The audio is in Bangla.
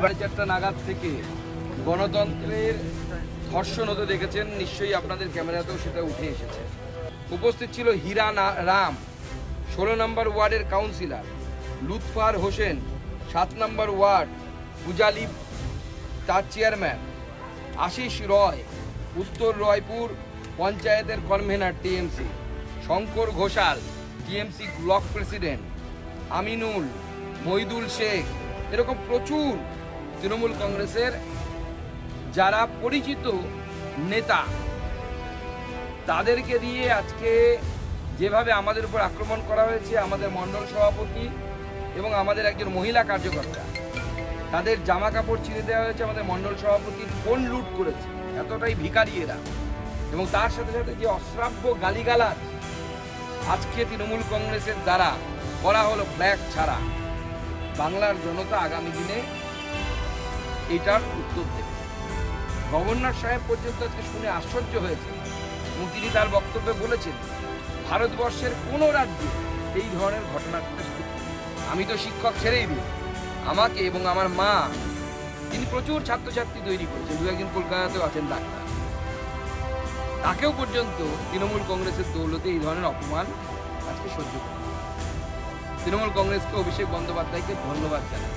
চারটা নাগাদ থেকে গণতন্ত্রের ধর্ষণ হতে দেখেছেন, নিশ্চয়ই আপনাদের ক্যামেরাতেও সেটা উঠে এসেছে। উপস্থিত ছিল হীরা রাম, ষোলো নম্বর ওয়ার্ডের কাউন্সিলর, লুৎফার হোসেন, সাত নম্বর ওয়ার্ড, পূজালি, তার চেয়ারম্যান, আশিস রয়, উত্তর রয়পুর পঞ্চায়েতের convener, TMC, Shankar Ghosal, TMC block president, Aminul Mohidul Sheikh, এরকম প্রচুর তৃণমূল কংগ্রেসের যারা পরিচিত নেতা, তাদেরকে দিয়ে আজকে যেভাবে আমাদের উপর আক্রমণ করা হয়েছে, আমাদের মণ্ডল সভাপতি এবং আমাদের একজন মহিলা কার্যকর্তা, তাদের জামা কাপড় ছিঁড়ে দেওয়া হয়েছে, আমাদের মণ্ডল সভাপতির ফোন লুট করেছে। এতটাই ভিখারি এরা। এবং তার সাথে সাথে যে অশ্রাব্য গালিগালাজ আজকে তৃণমূল কংগ্রেসের দ্বারা করা হলো ফ্ল্যাগ ছাড়া। বাংলার জনতা আগামী দিনে এটার উত্তর দেবে। গভর্নর সাহেব পর্যন্ত আজকে শুনে আশ্চর্য হয়েছে এবং তিনি তার বক্তব্যে বলেছেন, ভারতবর্ষের কোনো রাজ্যে এই ধরনের ঘটনা ঘটেছে আমি তো শিক্ষক ছেড়েই দিই। আমাকে এবং আমার মা, তিনি প্রচুর ছাত্রছাত্রী তৈরি করেছেন। দু একজন কলকাতাতেও আছেন ডাক্তার। তাকেও পর্যন্ত তৃণমূল কংগ্রেসের দৌলতে এই ধরনের অপমান আজকে সহ্য করে তৃণমূল কংগ্রেসকে অভিষেক বন্দ্যোপাধ্যায়কে ধন্যবাদ জানাই।